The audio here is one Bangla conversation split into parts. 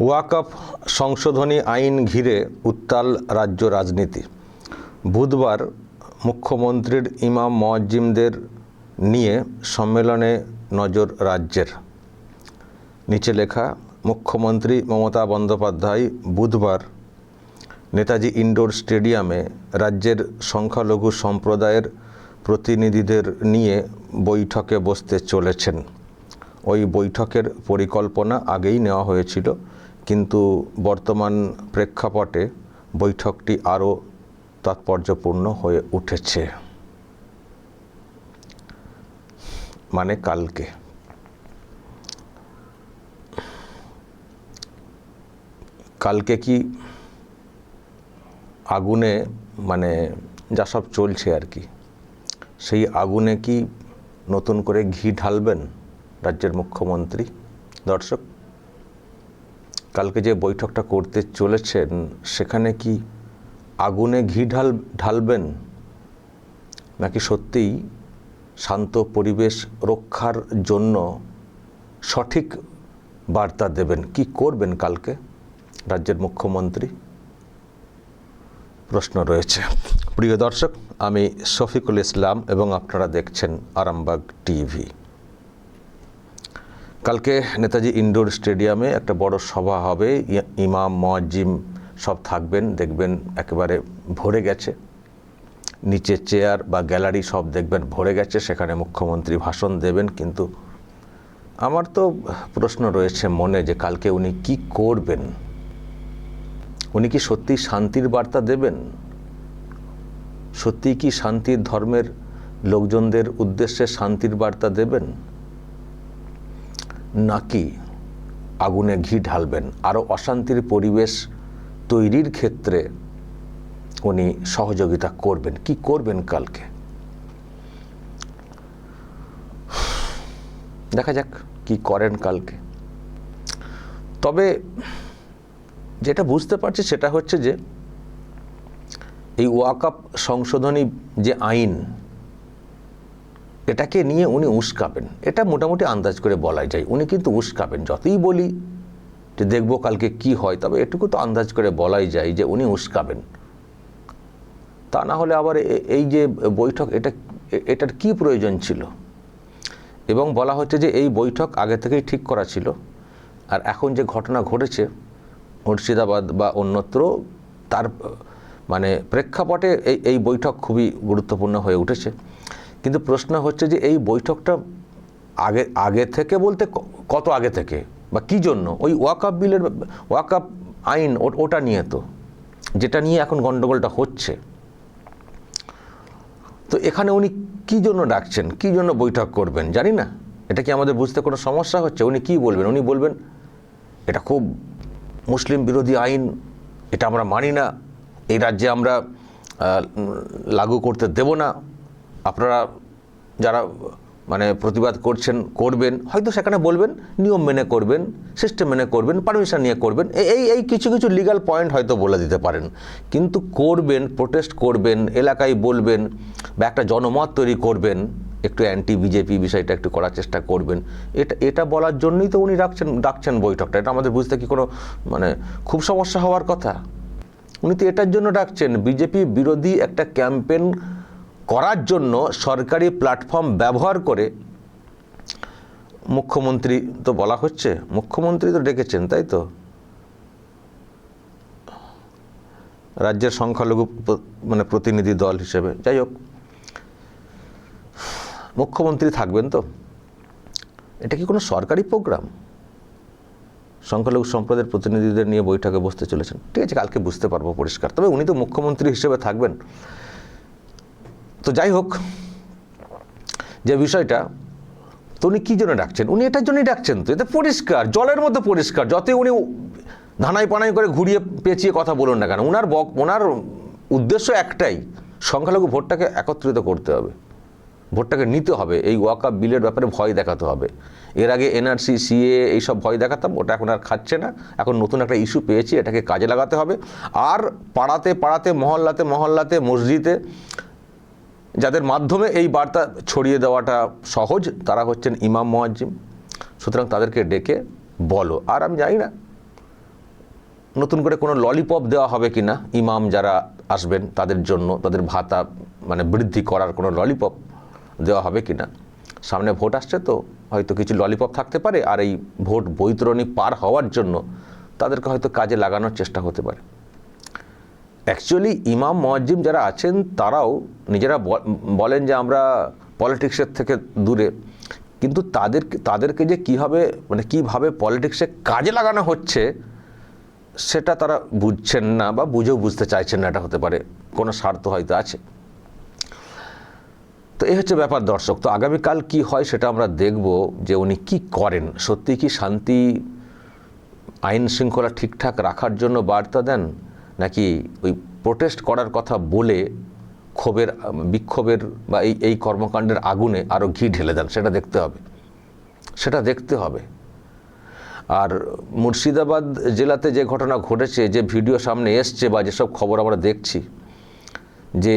ওয়াকফ সংশোধনী আইন ঘিরে উত্তাল রাজ্য রাজনীতি। বুধবার মুখ্যমন্ত্রীর ইমাম মোয়াজ্জিমদের নিয়ে সম্মেলনে নজর রাজ্যের। নিচে লেখা, মুখ্যমন্ত্রী মমতা বন্দ্যোপাধ্যায় বুধবার নেতাজি ইনডোর স্টেডিয়ামে রাজ্যের সংখ্যালঘু সম্প্রদায়ের প্রতিনিধিদের নিয়ে বৈঠকে বসতে চলেছেন। ওই বৈঠকের পরিকল্পনা আগেই নেওয়া হয়েছিল। কিন্তু বর্তমান প্রেক্ষাপটে বৈঠকটি আরও তাৎপর্যপূর্ণ হয়ে উঠেছে। মানে কালকে। কালকে কি আগুনে মানে যা সব চলছে আর কি, সেই আগুনে কি নতুন করে ঘি ঢালবেন রাজ্যের মুখ্যমন্ত্রী? দর্শক কালকে যে বৈঠকটা করতে চলেছেন, সেখানে কি আগুনে ঘি ঢাল, ঢালবেন? নাকি সত্যিই শান্ত পরিবেশ রক্ষার জন্য সঠিক বার্তা দেবেন? কি করবেন কালকে রাজ্যের মুখ্যমন্ত্রী? প্রশ্ন রয়েছে। প্রিয় দর্শক, আমি শফিকুল ইসলাম এবং আপনারা দেখছেন আরামবাগ টিভি। কালকে নেতাজি ইনডোর স্টেডিয়ামে একটা বড় সভা হবে। ইমাম, মোয়াজ্জিম সব থাকবেন, দেখবেন একেবারে ভরে গেছে। নিচে চেয়ার বা গ্যালারি সব দেখবেন ভরে গেছে, সেখানে মুখ্যমন্ত্রী ভাষণ দেবেন। কিন্তু আমার তো প্রশ্ন রয়েছে মনে যে কালকে উনি কি করবেন? উনি কি সত্যি শান্তির বার্তা দেবেন? সত্যি কি শান্তির ধর্মের লোকজনদের উদ্দেশ্যে শান্তির বার্তা দেবেন? নাকি আগুনে ঘি ঢালবেন? আরও অশান্তির পরিবেশ তৈরির ক্ষেত্রে উনি সহযোগিতা করবেন। কি করবেন কালকে? দেখা যাক কি করেন কালকে। তবে যেটা বুঝতে পারছি সেটা হচ্ছে যে এই ওয়াকাপ সংশোধনী যে আইন এটাকে নিয়ে উনি উস্কাবেন। এটা মোটামুটি আন্দাজ করে বলাই যায়। উনি কিন্তু উস্কাবেন, যতই বলি যে দেখব কালকে কি হয়, তবে এটুকু তো আন্দাজ করে বলাই যায় যে উনি উস্কাবেন। তা না হলে আবার এই যে বৈঠক, এটা, এটার কি প্রয়োজন ছিল? এবং বলা হচ্ছে যে এই বৈঠক আগে থেকেই ঠিক করা ছিল। আর এখন যে ঘটনা ঘটেছে, মুর্শিদাবাদ বা অন্যত্র, তার মানে প্রেক্ষাপটে এই এই বৈঠক খুবই গুরুত্বপূর্ণ হয়ে উঠেছে। কিন্তু প্রশ্ন হচ্ছে যে এই বৈঠকটা আগে আগে থেকে বলতে কত আগে থেকে? বা কি জন্য? ওই ওয়াকাপ বিলের ওয়াকাপ আইন ওটা নিয়ে তো, যেটা নিয়ে এখন গণ্ডগোলটা হচ্ছে। তো এখানে উনি কি জন্য ডাকছেন? কি জন্য বৈঠক করবেন? জানি না। এটা কি আমাদের বুঝতে কোনো সমস্যা হচ্ছে? উনি কি বলবেন? উনি বলবেন, এটা খুব মুসলিম বিরোধী আইন, এটা আমরা মানি না, এই রাজ্যে আমরা লাগু করতে দেব না। আপনারা যারা মানে প্রতিবাদ করছেন, করবেন, হয়তো সেখানে বলবেন, নিয়ম মেনে করবেন সিস্টেম মেনে করবেন পারমিশন নিয়ে করবেন এই এই কিছু কিছু লিগাল পয়েন্ট হয়তো বলে দিতে পারেন। কিন্তু করবেন প্রোটেস্ট করবেন, এলাকায় বলবেন বা একটা জনমত তৈরি করবেন, একটু অ্যান্টি বিজেপি বিষয়টা একটু করার চেষ্টা করবেন, এটা এটা বলার জন্যই তো উনি ডাকছেন ডাকছেন বৈঠকটা। এটা আমাদের বুঝতে কি কোনো মানে খুব সমস্যা হওয়ার কথা? উনি তো এটার জন্য ডাকছেন বিজেপি বিরোধী একটা ক্যাম্পেন করার জন্য সরকারি প্ল্যাটফর্ম ব্যবহার করে মুখ্যমন্ত্রী তো বলা হচ্ছে, মুখ্যমন্ত্রী তো ডেকেছেন, তাই তো? রাজ্যের সংখ্যালঘু মানে প্রতিনিধি দল হিসেবে, যাই হোক। মুখ্যমন্ত্রী থাকবেন তো? এটা কি কোনো সরকারি প্রোগ্রাম সংখ্যালঘু সম্প্রদায়ের প্রতিনিধিদের নিয়ে বৈঠকে বসতে চলেছেন। ঠিক আছে, কালকে বুঝতে পারব পরিষ্কার। তবে উনি তো মুখ্যমন্ত্রী হিসেবে থাকবেন। তো যাই হোক, যে বিষয়টা, তো উনি কী জন্য ডাকছেন? উনি এটার জন্যই ডাকছেন তো এটা পরিষ্কার, জলের মধ্যে পরিষ্কার, যতই উনি ধানাই পানাই করে ঘুরিয়ে পেঁচিয়ে কথা বলুন না কেন ওনার বক ওনার উদ্দেশ্য একটাই, সংখ্যালঘু ভোটটাকে একত্রিত করতে হবে। ভোটটাকে নিতে হবে, এই ওয়াকআপ বিলের ব্যাপারে ভয় দেখাতে হবে। এর আগে এনআরসি, সিএ এইসব ভয় দেখাতাম, ওটা এখন আর খাচ্ছে না। এখন নতুন একটা ইস্যু পেয়েছি, এটাকে কাজে লাগাতে হবে। আর পাড়াতে পাড়াতে, মহল্লাতে মহল্লাতে, মসজিদে যাদের মাধ্যমে এই বার্তা ছড়িয়ে দেওয়াটা সহজ, তারা হচ্ছেন ইমাম মোয়াজ্জিম। সুতরাং তাদেরকে ডেকে বলো। আর আমি জানি না, নতুন করে কোনো ললিপপ দেওয়া হবে কি না ইমাম যারা আসবেন তাদের জন্য, তাদের ভাতা মানে বৃদ্ধি করার কোনো ললিপপ দেওয়া হবে কি না সামনে ভোট আসছে তো হয়তো কিছু ললিপপ থাকতে পারে, আর এই ভোট বৈতরণী পার হওয়ার জন্য তাদেরকে হয়তো কাজে লাগানোর চেষ্টা হতে পারে। অ্যাকচুয়ালি ইমাম মোয়াজ্জিম যারা আছেন, তারাও নিজেরা বলেন যে আমরা পলিটিক্সের থেকে দূরে। কিন্তু তাদের, তাদেরকে যে কীভাবে মানে কীভাবে পলিটিক্সে কাজে লাগানো হচ্ছে, সেটা তারা বুঝছেন না বা বুঝেও বুঝতে চাইছেন না, এটা হতে পারে। কোনো স্বার্থ হয়তো আছে। তো এই হচ্ছে ব্যাপার দর্শক। তো আগামীকাল কি হয় সেটা আমরা দেখব যে উনি কি করেন। সত্যি কি শান্তি আইন শৃঙ্খলা ঠিকঠাক রাখার জন্য বার্তা দেন? নাকি ওই প্রোটেস্ট করার কথা বলে ক্ষোভের, বিক্ষোভের বা এই এই কর্মকাণ্ডের আগুনে আরও ঘি ঢেলে দেন? সেটা দেখতে হবে। সেটা দেখতে হবে। আর মুর্শিদাবাদ জেলাতে যে ঘটনা ঘটেছে, যে ভিডিও সামনে এসছে বা যেসব খবর আমরা দেখছি, যে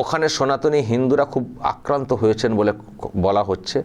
ওখানে সনাতনী হিন্দুরা খুব আক্রান্ত হয়েছেন বলে বলা হচ্ছে।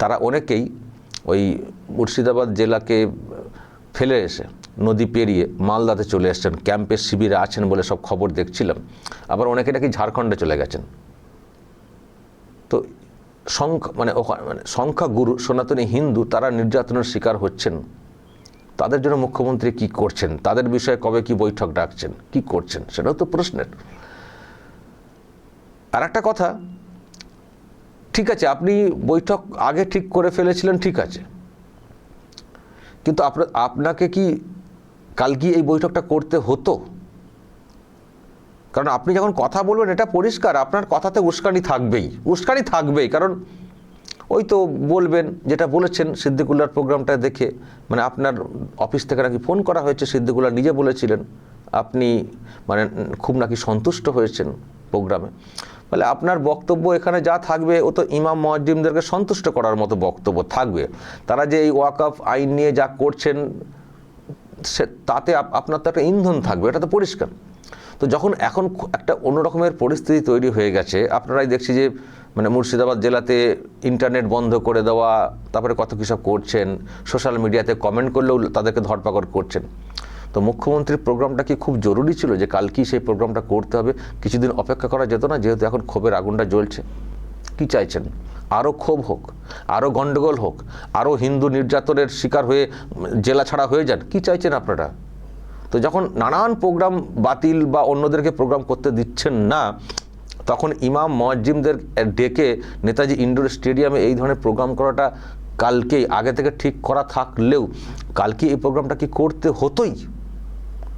তারা অনেকেই ওই মুর্শিদাবাদ জেলাকে ফেলে এসে নদী পেরিয়ে মালদাতে চলে এসেছেন ক্যাম্পের শিবিরে আছেন বলে সব খবর দেখছিলাম। আবার অনেকে নাকি ঝাড়খণ্ডে চলে গেছেন। তো সংখ্যা মানে ওখানে মানে সংখ্যাগুরু, সনাতনী হিন্দু, তারা নির্যাতনের শিকার হচ্ছেন। তাদের জন্য মুখ্যমন্ত্রী কি করছেন? তাদের বিষয়ে কবে কি বৈঠক ডাকছেন? কি করছেন? সেটাও তো প্রশ্নের। আর একটা কথা, ঠিক আছে, আপনি বৈঠক আগে ঠিক করে ফেলেছিলেন, ঠিক আছে। কিন্তু আপনাকে কি কাল কি এই বৈঠকটা করতে হতো? কারণ আপনি যখন কথা বলবেন, এটা পরিষ্কার, আপনার কথাতে উস্কানি থাকবেই উস্কানি থাকবেই। কারণ ওই তো বলবেন, যেটা বলেছেন সিদ্দিকুল্লার প্রোগ্রামটা দেখে মানে আপনার অফিস থেকে নাকি ফোন করা হয়েছে সিদ্দিকুল্লা নিজে বলেছিলেন, আপনি মানে খুব নাকি সন্তুষ্ট হয়েছেন প্রোগ্রামে। ফলে আপনার বক্তব্য এখানে যা থাকবে, ও তো ইমাম মহাজিমদেরকে সন্তুষ্ট করার মতো বক্তব্য থাকবে। তারা যে এই ওয়াকফ আইন নিয়ে যা করছেন, সে, তাতে আপ- আপনার তো একটা ইন্ধন থাকবে, এটা তো পরিষ্কার। তো যখন এখন একটা অন্যরকমের পরিস্থিতি তৈরি হয়ে গেছে, আপনারাই দেখছি যে মানে মুর্শিদাবাদ জেলাতে ইন্টারনেট বন্ধ করে দেওয়া, তারপরে কত কী সব করছেন, সোশ্যাল মিডিয়াতে কমেন্ট করলেও তাদেরকে ধরপাকড় করছেন। তো মুখ্যমন্ত্রীর প্রোগ্রামটা কি খুব জরুরি ছিল যে কালকেই সেই প্রোগ্রামটা করতে হবে? কিছুদিন অপেক্ষা করা যেত না, যেহেতু এখন ক্ষোভের আগুনটা জ্বলছে। কি চাইছেন? আরও ক্ষোভ হোক আরও গণ্ডগোল হোক আরও হিন্দু নির্যাতনের শিকার হয়ে জেলা ছাড়া হয়ে যান, কি চাইছেন আপনারা? তো যখন নানান প্রোগ্রাম বাতিল বা অন্যদেরকে প্রোগ্রাম করতে দিচ্ছেন না, তখন ইমাম মজ্জিমদের ডেকে নেতাজি ইন্ডোর স্টেডিয়ামে এই ধরনের প্রোগ্রাম করাটা কালকেই, আগে থেকে ঠিক করা থাকলেও কালকে এই প্রোগ্রামটা কি করতে হতোই?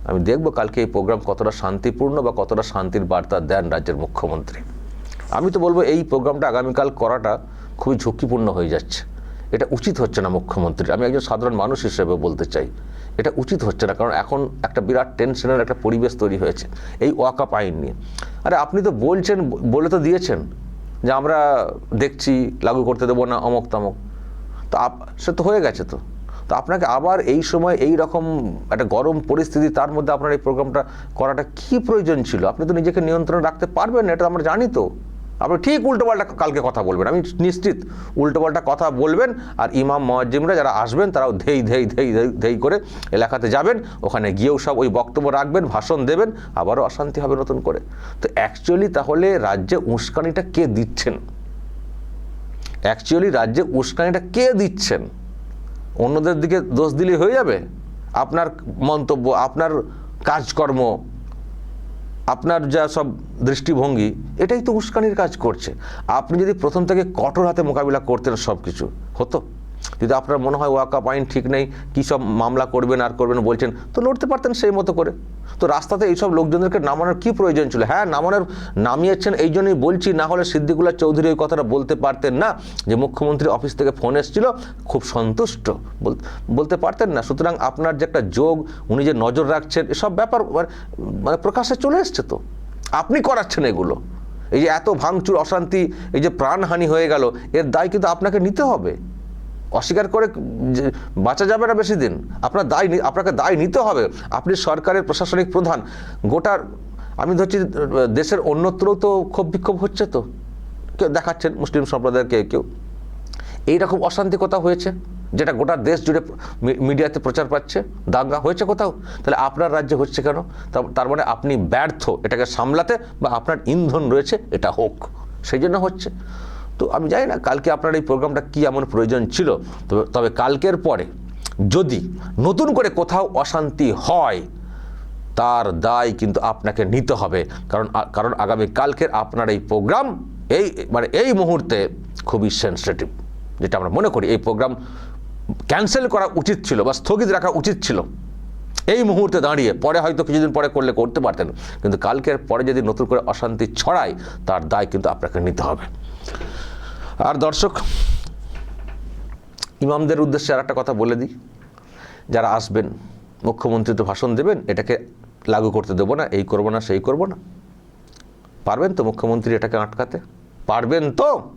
আমি দেখব কালকে এই প্রোগ্রাম কতটা শান্তিপূর্ণ বা কতটা শান্তির বার্তা দেন রাজ্যের মুখ্যমন্ত্রী। আমি তো বলব এই প্রোগ্রামটা আগামীকাল করাটা খুবই ঝুঁকিপূর্ণ হয়ে যাচ্ছে। এটা উচিত হচ্ছে না মুখ্যমন্ত্রীর। আমি একজন সাধারণ মানুষ হিসেবে বলতে চাই, এটা উচিত হচ্ছে না। কারণ এখন একটা বিরাট টেনশনের একটা পরিবেশ তৈরি হয়েছে এই ওয়াকাপ আইন নিয়ে। আরে আপনি তো বলছেন, বলে তো দিয়েছেন যে আমরা দেখছি, লাগু করতে দেবো না অমক তমক তো সে তো হয়ে গেছে তো। তো আপনাকে আবার এই সময় এই রকম একটা গরম পরিস্থিতি, তার মধ্যে আপনার এই প্রোগ্রামটা করাটা কি প্রয়োজন ছিল? আপনি তো নিজেকে নিয়ন্ত্রণ রাখতে পারবেন, এটা আমরা জানি তো। আপনি ঠিক উল্টোপাল্টা কালকে কথা বলবেন, আমি নিশ্চিত উল্টোপাল্টা কথা বলবেন আর ইমাম মহাজিমরা যারা আসবেন, তারাও ধেই ধেই, ধেই- ধেই করে এলাকাতে যাবেন, ওখানে গিয়েও সব ওই বক্তব্য রাখবেন, ভাষণ দেবেন, আবারও অশান্তি হবে নতুন করে। তো অ্যাকচুয়ালি তাহলে রাজ্যে উস্কানিটা কে দিচ্ছেন? অ্যাকচুয়ালি রাজ্যে উস্কানিটা কে দিচ্ছেন? অন্যদের দিকে দোষ দিলে হয়ে যাবে। আপনার মন্তব্য, আপনার কাজকর্ম, আপনার যা সব দৃষ্টিভঙ্গি, এটাই তো উস্কানির কাজ করছে। আপনি যদি প্রথম থেকে কঠোর হাতে মোকাবিলা করতেন সব কিছু হতো? যদি আপনার মনে হয় ওয়াকাপ আইন ঠিক নেই, কী সব মামলা করবেন, আর করবেন, বলছেন, তো লড়তে পারতেন সেই মতো করে। তো রাস্তাতে এইসব লোকজনদেরকে নামানোর কী প্রয়োজন ছিল? হ্যাঁ নামানোর, নামিয়েছেন, এই জন্যই বলছি, না হলে সিদ্দিকুল্লাহ চৌধুরী ওই কথাটা বলতে পারতেন না, যে মুখ্যমন্ত্রী অফিস থেকে ফোন এসেছিল, খুব সন্তুষ্ট। বলতে পারতেন না। সুতরাং আপনার যে একটা যোগ, উনি যে নজর রাখছেন, এসব ব্যাপার, মানে- মানে প্রকাশ্যে চলে এসছে তো। আপনি করাচ্ছেন এগুলো। এই যে এত ভাঙচুর, অশান্তি, এই যে প্রাণহানি হয়ে গেল, এর দায় কিন্তু আপনাকে নিতে হবে। অস্বীকার করে বাঁচা যাবে না বেশি দিন। আপনার দায় আপনাকে দায় নিতে হবে। আপনি সরকারের প্রশাসনিক প্রধান। গোটার আমি ধরছি দেশের অন্যত্রও তো ক্ষোভ বিক্ষোভ হচ্ছে তো। কেউ দেখাচ্ছেন মুসলিম সম্প্রদায়ের কেউ কেউ। এইরকম অশান্তি কোথাও হয়েছে? যেটা গোটা দেশ জুড়ে মিডিয়াতে প্রচার পাচ্ছে? দাঙ্গা হয়েছে কোথাও? তাহলে আপনার রাজ্যে হচ্ছে কেন? তার মানে আপনি ব্যর্থ এটাকে সামলাতে বা আপনার ইন্ধন রয়েছে, এটা হোক। সেই জন্য হচ্ছে। তো আমি জানি না, কালকে আপনার এই প্রোগ্রামটা কি এমন প্রয়োজন ছিল, তবে তবে কালকের পরে যদি নতুন করে কোথাও অশান্তি হয়, তার দায় কিন্তু আপনাকে নিতে হবে। কারণ কারণ আগামী কালকের আপনার এই প্রোগ্রাম এই মানে এই মুহূর্তে খুবই সেন্সিটিভ যেটা আমরা মনে করি এই প্রোগ্রাম ক্যান্সেল করা উচিত ছিল বা স্থগিত রাখা উচিত ছিল। এই মুহূর্তে দাঁড়িয়ে, পরে হয়তো কিছুদিন পরে করলে করতে পারতেন, কিন্তু কালকের পরে যদি নতুন করে অশান্তি ছড়ায়, তার দায় কিন্তু আপনাকে নিতে হবে। আর দর্শক, ইমামদের উদ্দেশ্যে আর একটা কথা বলে দিই। যারা আসবেন মুখ্যমন্ত্রী তো ভাষণ দেবেন, এটাকে লাগু করতে দেবো না, এই করব না, সেই করব না। পারবেন তো মুখ্যমন্ত্রী এটাকে আটকাতে? পারবেন তো?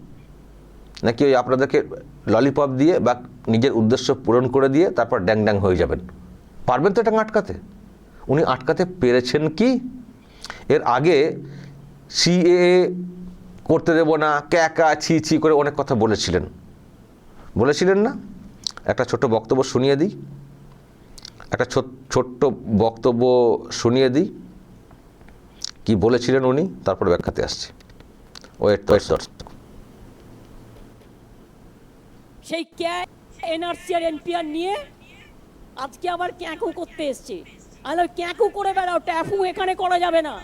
নাকি ওই আপনাদেরকে ললিপপ দিয়ে বা নিজের উদ্দেশ্য পূরণ করে দিয়ে তারপর ড্যাং ড্যাং হয়ে যাবেন? পারবেন তো এটাকে আটকাতে? উনি আটকাতে পেরেছেন কি? এর আগে সিএ করতে দেবো না ক্যাকা ছি ছি করে অনেক কথা বলেছিলেন। বলেছিলেন না? একটা ছোট বক্তব্য শুনিয়ে দিই। একটা ছোট- ছোট্ট বক্তব্য শুনিয়ে দিই। কি বলেছিলেন উনি? তারপরে ব্যাখ্যাতে আসছি। ওয়েট ওয়েট দর্শক সেই ক্যা এনআরসি আর এনপিআর নিয়ে আজকে আবার ক্যাঁকু করতে এসছে। আলো ক্যাঁকু করে বেড়াও ট্যাফু এখানে করা যাবে না।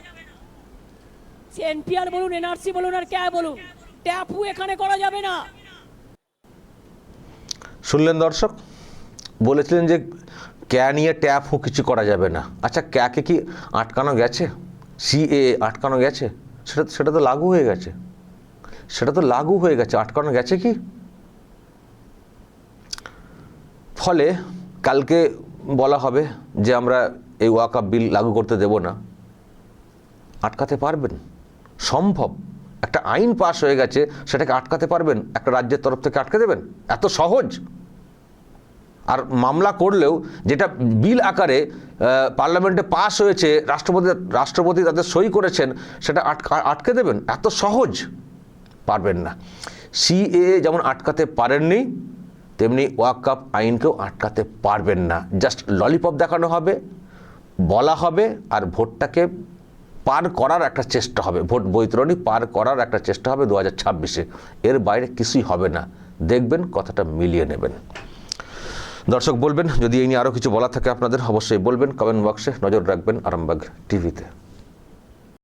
সে এনপিআর বলুন এনআরসি বলুন আর ক্যা বলুন ট্যাফু এখানে করা যাবে না। শুনলেন দর্শক? বলেছিলেন যে ক্যা নিয়ে ট্যাপ হো কিছু করা যাবে না। আচ্ছা ক্যাকে কি আটকানো গেছে? সিএ আটকানো গেছে? সেটা সেটা তো লাগু হয়ে গেছে। সেটা তো লাগু হয়ে গেছে। আটকানো গেছে কি? ফলে কালকে বলা হবে যে আমরা এই ওয়াকাপ বিল লাগু করতে দেব না। আটকাতে পারবেন? সম্ভব। একটা আইন পাশ হয়ে গেছে, সেটাকে আটকাতে পারবেন? একটা রাজ্যের তরফ থেকে আটকে দেবেন? এত সহজ? আর মামলা করলেও যেটা বিল আকারে পার্লামেন্টে পাস হয়েছে, রাষ্ট্রপতি রাষ্ট্রপতি তাদের সই করেছেন, সেটা আটকা দেবেন? এত সহজ? পারবেন না। সিএ যেমন আটকাতে পারেননি, তেমনি ওয়াকাপ আইনকেও আটকাতে পারবেন না। জাস্ট ললিপপ দেখানো হবে, বলা হবে, আর ভোটটাকে পার করার একটা চেষ্টা হবে। ভোট বৈতরণী পার করার একটা চেষ্টা হবে দু হাজার ছাব্বিশে। এর বাইরে কিছুই হবে না। দেখবেন কথাটা মিলিয়ে নেবেন। দর্শক বলবেন, যদি এই নিয়ে আরও কিছু বলা থাকে আপনাদের, অবশ্যই বলবেন কমেন্ট বক্সে নজর রাখবেন আরামবাগ টিভিতে